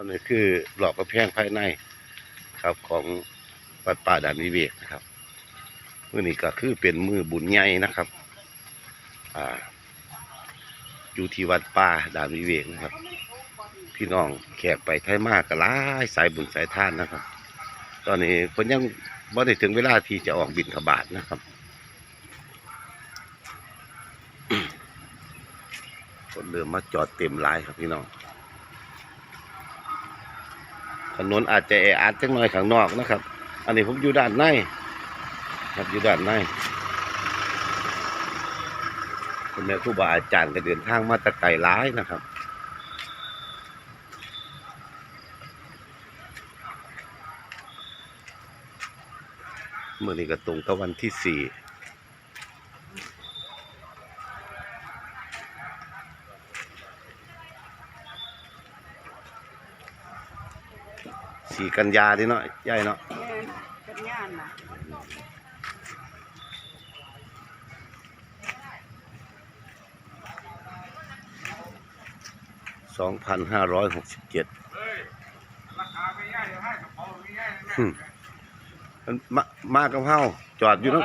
อันนี้คือหลอกกระแพงภายในครับของวัดป่าด่านวิเวกนะครับมื่อนี้ก็คือเป็นมือบุญใหญ่นะครับ อ่า อยู่ที่วัดป่าด่านวิเวกนะครับ พี่น้องแขกไปไทยมากก็หลายสายบุญสายท่านนะครับ ตอนนี้เพิ่นยังบ่ได้ถึงเวลาที่จะออกบิณฑบาตนะครับคนเริ่มมาจอดเต็มหลายครับพี่น้อง ถนนอาจจะแออัดจังหน่อยข้างนอกนะครับ อันนี้ผมอยู่ด้านในครับอยู่ด้านในคุณแม่ครูบาอาจารย์ก็เดินทางมาตะไกลหลายนะครับเมื่อนี้ก็ตรงกับวันที่สี่ สี่กันยาดิเนาะใหญ่เนาะแม่นเป็นงานน่ะสองพันห้าร้อยหกสิบเจ็ดมันมามากับเฮาจอดอยู่เนาะ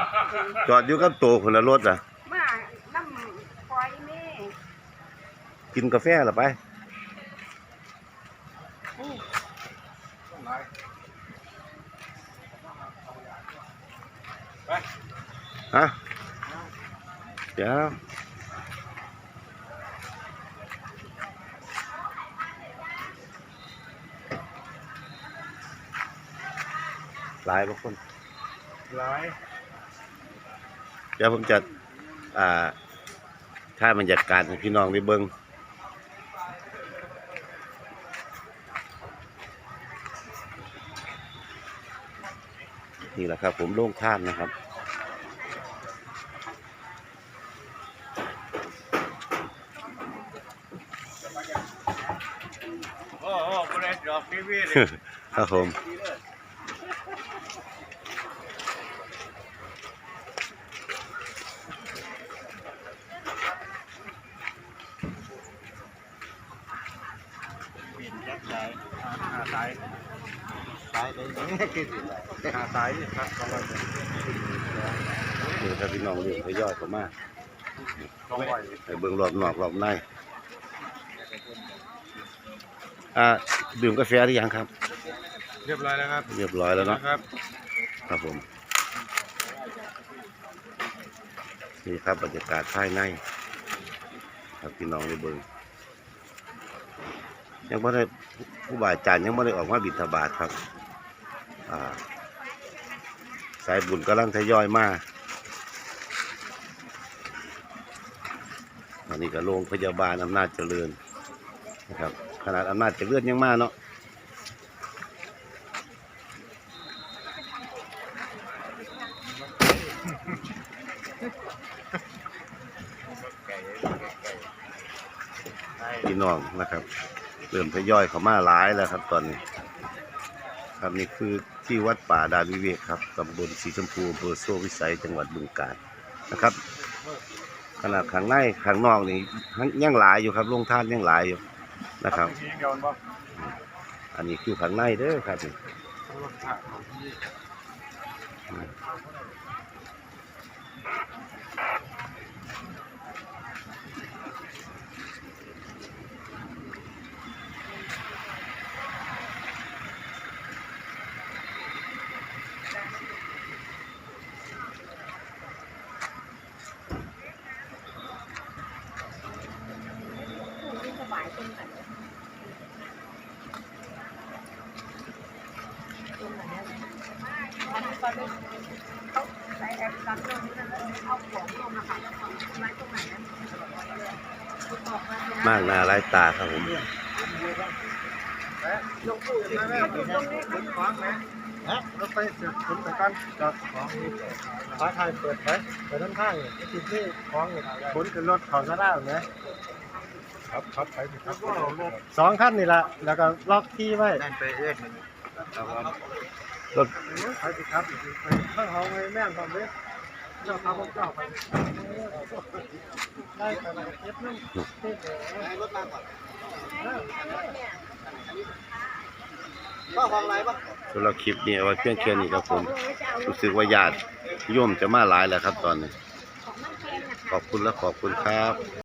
จอดอยู่กับโตคนละรถอะ มาน้ำปล่อยแม่ กินกาแฟหรอไป ฮะเดี๋ยวหลายบางคนร้ายเดี๋ยวผมจะอ่าถ้าบรรยากาศให้พี่น้องได้เบิ่งนี่แหละครับ ผมโล่งท่านนะครับ โอ้โหคนเล่นดอกทีวีเลยครับผมปิดยักษ์สายหาสายสายเลยหาสายครับกำลังนี่ครับพี่น้องเรื่องทยอยเขามาต้องไหวให้เบิ่งรอบนอกรอบใน อ่าดื่มกาแฟหรือยังครับ เรียบร้อยแล้วครับเรียบร้อยแล้วเนาะครับ ครับผมนี่ครับบรรยากาศภายในครับพี่น้องได้เบิ่งยังไม่ได้ผู้บาอาจารย์ยังไม่ได้ออกมาบิณฑบาตครับอ่าสายบุญกำลังทยอยมาอันนี้ก็โรงพยาบาลอำนาจเจริญนะครับ ขนาดอำนาจเจริญยังมาเนาะพี่น้องนะครับเริ่มทยอยเขามาหลายแล้วครับตอนนี้ ครับนี่คือที่วัดป่าดานวิเวกครับตำบลสีชมพูอำเภอโซวิสัยจังหวัดบึงกาฬนะครับขนาดข้างในข้างนอกนี่ยังหลายอยู่ครับโรงท่านยังหลายอยู่ นะครับทีเดียวบ่อันนี้คือข้างในเด้อครับนี่มากหน้าหลายตาครับผมยกตู้มาแม่ขนของไหมฮะรถไปเสร็จขนไปกันจอดของฟ้าไทยเปิดไว้เปิดด้านข้างนี่ที่ที่ของขนขึ้นรถเขาซะได้ไหม ครับครับไปครับสองขั้นนี่แหละแล้วก็ล็อกที่ไว้นั่นไปเอื้อนครับรถไปสิครับไปข้างเขาไว้แม่นทำเลยเจ้าทำของเจ้าไปได้ไปไหนเก็บนั่งรถมาก่อนว่าห้องไรปะสำหรับคลิปนี้เอาไว้เพียงแค่นี้ครับผมรู้สึกว่าญาติโยมจะมาหลายแล้วครับตอนนี้ ขอบคุณและขอบคุณครับ